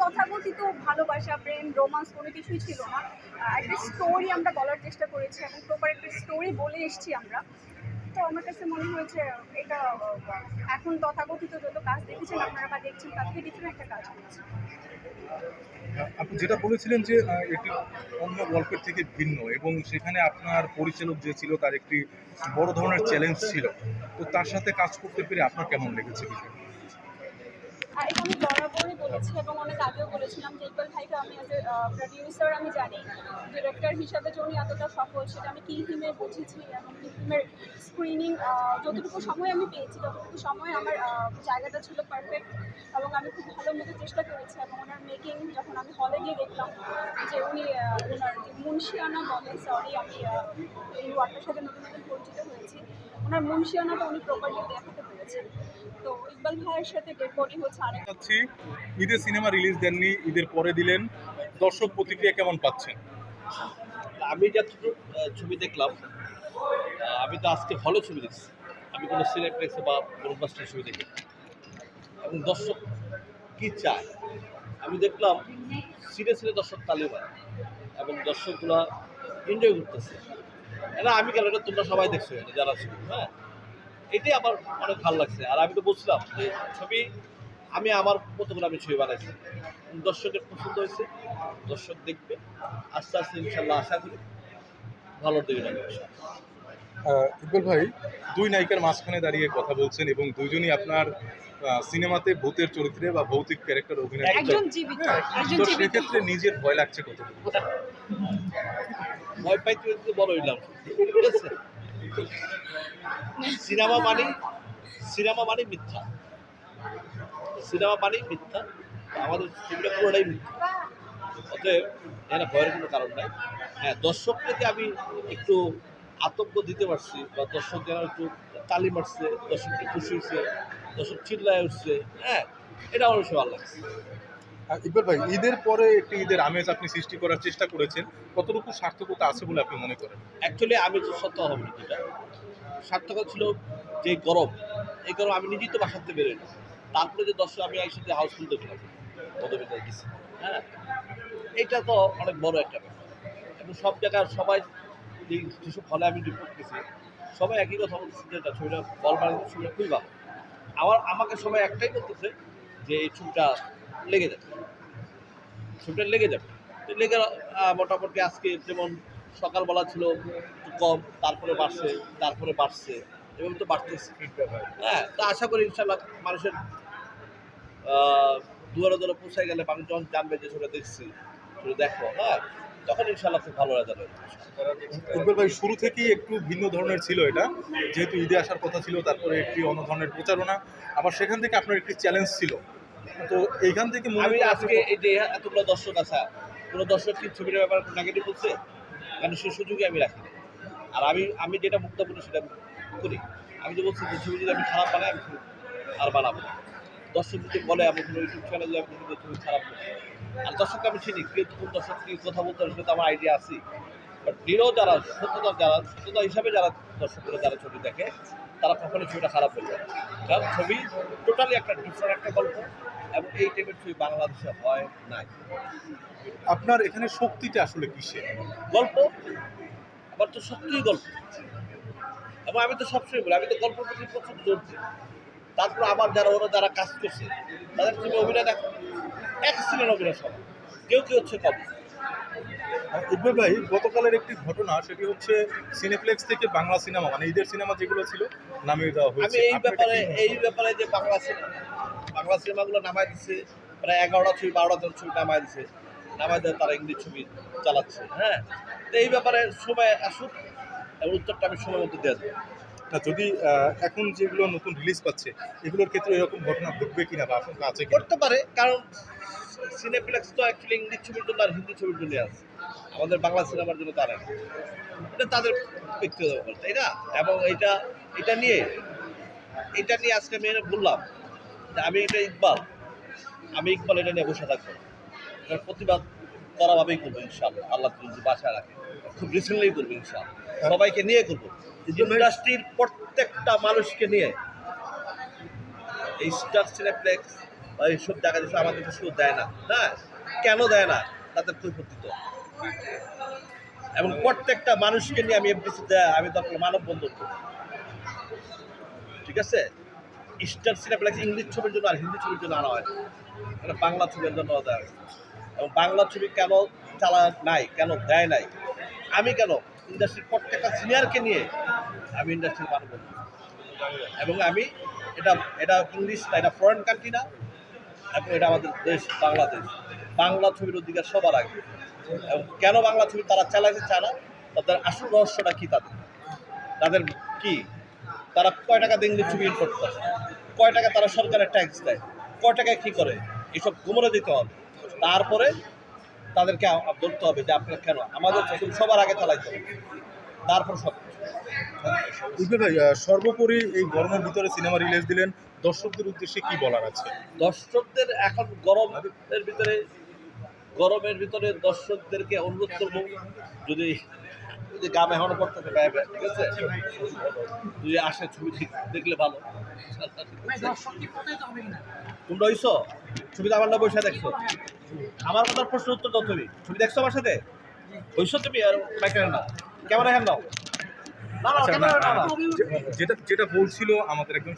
তথাকথিত ভালোবাসা প্রেম রোমান্স কোনো কিছুই ছিল না। একটা স্টোরি আমরা বলার চেষ্টা করেছি এবং প্রপার একটা স্টোরি বলে এসেছি আমরা। তো আমার কাছে মনে হয়েছে এটা এখন তথাকথিত যত কাজ দেখেছেন আপনারা বা দেখছেন তার থেকে ডিফারেন্ট একটা কাজ হয়েছে। আপনি যেটা বলেছিলেন যে এটি অন্য গল্পের থেকে ভিন্ন এবং সেখানে আপনার পরিচালক যে ছিল তার একটি বড় ধরনের চ্যালেঞ্জ ছিল। তো তার সাথে কাজ করতে পেরে আপনার কেমন লেগেছে বিষয়টা? আমি বলেছি এবং অনেক আগেও বলেছিলাম যে ইকবাল ভাইকে আমি অ্যাজ এ প্রডিউসার আমি জানি। ডিরেক্টর হিসাবে যে উনি এতটা সফল, সেটা আমি কি ফিল্মে বুঝেছি এবং কি ফিল্মের স্ক্রিনিং যতটুকু সময় আমি পেয়েছি, ততটুকু সময় আমার জায়গাটা ছিল পারফেক্ট এবং আমি খুব ভালো মতো চেষ্টা করেছি এবং ওনার মেকিং যখন আমি হলে গিয়ে দেখলাম যে উনি ওনার যে মুন্সিয়ানা বলে সরি আমি এই ওয়ার্ডটার সাথে নতুন নতুন পরিচিত হয়েছি। ওনার মুন্সিয়ানাটা উনি প্রপারলি দেখাতে পেরেছেন তো ইকবাল ভাইয়ের সাথে ডেড বডি হচ্ছে আরেক পাচ্ছি ঈদের সিনেমা রিলিজ দেননি ঈদের পরে দিলেন। দর্শক প্রতিক্রিয়া কেমন পাচ্ছেন? আমি যতটুকু ছবি দেখলাম আমি তো আজকে হলে ছবি দেখছি। আমি কোনো সিনেপ্লেক্সে বা ব্লকবাস্টার ছবি দেখি এবং দর্শক কি চায়? আমি দেখলাম সিনে সিনে দর্শক তালি মারে। এবং দর্শকগুলো এনজয় করতেছে। এটা আমি কেন এটা তোমরা সবাই দেখছ এটা যারা ছিল হ্যাঁ? এটাই আমার অনেক ভালো লাগছে। আর আমি তো বলছিলাম যে ছবি আমি আমার মতো করে আমি ছবি বানাইছি। দর্শকের পছন্দ হয়েছে দর্শক দেখবে। আস্তে আস্তে ইনশাল্লাহ আশা করি ভালো দিকে যাবে। ইকবাল ভাই দুই নায়িকার মাঝখানে দাঁড়িয়ে কথা বলছেন এবং দুজনই আপনার সিনেমাতে ভূতের চরিত্রে বা ভৌতিক ক্যারেক্টার অভিনয় করছেন। একজন জীবিত হ্যাঁ, একজন তো সেক্ষেত্রে নিজের ভয় লাগছে কত ভয় পাইতে বড় হইলাম। ঠিক আছে? সিনেমা মানে সিনেমা মানে মিথ্যা। সিনেমা মানে মিথ্যা। আমাদের ছবিটা পুরোটাই মিথ্যা। অতএব, এখানে ভয়ের কোনো কারণ নাই। হ্যাঁ দর্শককে আমি একটু আতঙ্ক দিতে পারছি বা দর্শক যেন একটু তালি মারছে দর্শক খুশি হয়েছে দর্শক চিল্লায় উঠছে হ্যাঁ এটা আমার বেশি ভালো লাগছে। ইকবাল ভাই, ঈদের পরে একটি ঈদের আমেজ আপনি সৃষ্টি করার চেষ্টা করেছেন। কতটুকু সার্থকতা আছে বলে আপনি মনে করেন? অ্যাকচুয়ালি আমি তো সত্য হবে না যেটা। সার্থকতা ছিল যে গরম। এই গরম আমি নিজেই তো বাসাতে বেরোই না। তারপরে যে দর্শক আমি একসাথে হাউসফুল দেখলাম মধুমিতা গেছি। হ্যাঁ? এইটা তো অনেক বড় একটা ব্যাপার। এবং সব জায়গার সবাই যে যেসব হলে আমি রিপোর্ট করেছি সবাই একই কথা বলতেছে যে এটা ছবিটা বল ছবিটা খুবই ভালো। আমার আমাকে সবাই একটাই করতেছে যে এই ছবিটা লেগে যাবে। ছবিটা লেগে যাবে। লেগে মোটামুটি আজকে যেমন সকালবেলা ছিল কম তারপরে বাড়ছে তারপরে বাড়ছে এবং তো বাড়তেছে হ্যাঁ তো আশা করি ইনশাল্লাহ মানুষের দুয়ারে দুয়ারে পৌঁছায় গেলে মানুষ যখন জানবে যে সেটা দেখছি ছবি দেখো হ্যাঁ তখন ইনশাল্লাহ খুব ভালো রেজাল্ট হবে। ইকবাল ভাই শুরু থেকেই একটু ভিন্ন ধরনের ছিল এটা। যেহেতু ঈদে আসার কথা ছিল তারপরে একটি অন্য ধরনের প্রচারণা। আবার সেখান থেকে আপনার একটি চ্যালেঞ্জ ছিল। তো এইখান থেকে মনে আমি আজকে এই যে এতগুলো দর্শক আছে কোনো দর্শক কি ছবিটার ব্যাপারে নেগেটিভ বলছে? কারণ সেই সুযোগই আমি রাখি আর আমি আমি যেটা মুক্তাপূর্ণ সেটা আমি করি। আমি যে বলছি যে ছবি যদি আমি খারাপ বানাই আমি আর বানাবো না। দর্শক যদি বলে আমি কোনো ইউটিউব চ্যানেলে আমি ছবি খারাপ করছি আর দর্শককে আমি চিনি কে কোন দর্শক কি কথা বলতে হবে সেটা আমার আইডিয়া আছে বাট নিরও যারা সত্যতা যারা সত্যতা হিসাবে যারা দর্শকরা যারা ছবি দেখে তারা কখনোই ছবিটা খারাপ হয়ে না। কারণ ছবি টোটালি একটা ডিফারেন্ট একটা গল্প এবং এই টাইপের ছবি বাংলাদেশে হয় নাই। আপনার এখানে শক্তিটা আসলে কিসে গল্প? আমার তো সত্যিই গল্প। এবং আমি তো সবসময় বলি আমি তো গল্পের প্রতি প্রচুর জোর দিই। তারপর আবার যারা ওরা যারা কাজ করছে তাদের তুমি অভিনয় দেখো। এক্সিলেন্ট অভিনয় সব। কেউ কেউ হচ্ছে কম। ইকবাল ভাই গতকালের একটি ঘটনা সেটি হচ্ছে সিনেপ্লেক্স থেকে বাংলা সিনেমা মানে ঈদের সিনেমা যেগুলো ছিল নামিয়ে দেওয়া আমি হয়েছে। এই ব্যাপারে এই ব্যাপারে যে বাংলা সিনেমা বাংলা সিনেমাগুলো নামায় দিচ্ছে প্রায় এগারোটা ছবি বারোটা জন ছবি নামায় দিচ্ছে নামায় দিয়ে তারা ইংলিশ ছবি চালাচ্ছে হ্যাঁ? তো এই ব্যাপারে সময় আসুক এবং উত্তরটা আমি সময় মতো দেবো। না যদি এখন যেগুলো নতুন রিলিজ পাচ্ছে এগুলোর ক্ষেত্রে এরকম ঘটনা ঘটবে কিনা বা আশঙ্কা আছে করতে পারে কারণ সিনেপ্লেক্স তো অ্যাকচুয়ালি ইংলিশ ছবির জন্য আর হিন্দি ছবির জন্য আছে আমাদের বাংলা সিনেমার জন্য তারা এটা তাদের ব্যক্তিগত ব্যাপার তাই না? এবং এটা এটা নিয়ে এটা নিয়ে আজকে আমি বললাম যে আমি এটা ইকবাল আমি ইকবাল এটা নিয়ে বসে থাকব। এটার প্রতিবাদ করাভাবেই করব ইনশাআল্লাহ আল্লাহ যদি বাসায় রাখে। খুব রিসেন্টলি করব ইনশাআল্লাহ। সবাইকে নিয়ে করব। ইন্ডাস্ট্রির প্রত্যেকটা মানুষকে নিয়ে এই স্টার সিনেপ্লেক্স বা এইসব জায়গায় যেসব আমাদেরকে শো দেয় না না? কেন দেয় না? তাদের কৈফত দিতে এবং প্রত্যেকটা মানুষকে নিয়ে আমি এফডিসি দেয় আমি দরকার মানববন্ধন করি। ঠিক আছে? স্টার সিনেপ্লেক্স ইংলিশ ছবির জন্য আর হিন্দি ছবির জন্য আনা হয় এটা বাংলা ছবির জন্য হয়। এবং বাংলা ছবি কেন চালা নাই, কেন দেয় নাই? আমি কেন? ইন্ডাস্ট্রির প্রত্যেকটা সিনিয়রকে নিয়ে আমি ইন্ডাস্ট্রির মানব এবং আমি এটা এটা ইংলিশ না, এটা ফরেন কান্ট্রি না, এবং এটা আমাদের দেশ, বাংলাদেশ। বাংলা ছবির অধিকার সবার আগে। এবং কেন বাংলা ছবি তারা চালাইতে চায় না? তাদের আসল রহস্যটা কি তাদের? তাদের কি? তারা কয় টাকা দিয়ে ইংলিশ ছবি ইম্পোর্ট করে? কয় টাকা তারা সরকারের ট্যাক্স দেয়? কয় টাকায় কী করে? এসব গুমরে দিতে হবে। তারপরে তাদেরকে বলতে হবে যে আপনারা কেন? আমাদের সবার আগে চালাইতে হবে। তারপর সব উজ্জ্বল ভাই সর্বোপরি এই গরমের ভিতরে সিনেমা রিলিজ দিলেন দর্শকদের উদ্দেশ্যে কি বলার আছে? দর্শকদের এখন গরমের ভিতরে গরমের ভিতরে দর্শকদেরকে অনুরোধ করব যদি যদি গাম এখনও পড়তে গায়ে ঠিক আছে? যদি আসে ছবি দেখলে ভালো। তোমরা হইছো? ছবিতে আমার না বসে দেখছ। আমার কথার প্রশ্ন উত্তর দাও তুমি। ছবি দেখছ আমার সাথে? হইছো তুমি আর ক্যামেরা না। ক্যামেরা হ্যান্ড দাও। যেটা যেটা বলছিল আমাদের একজন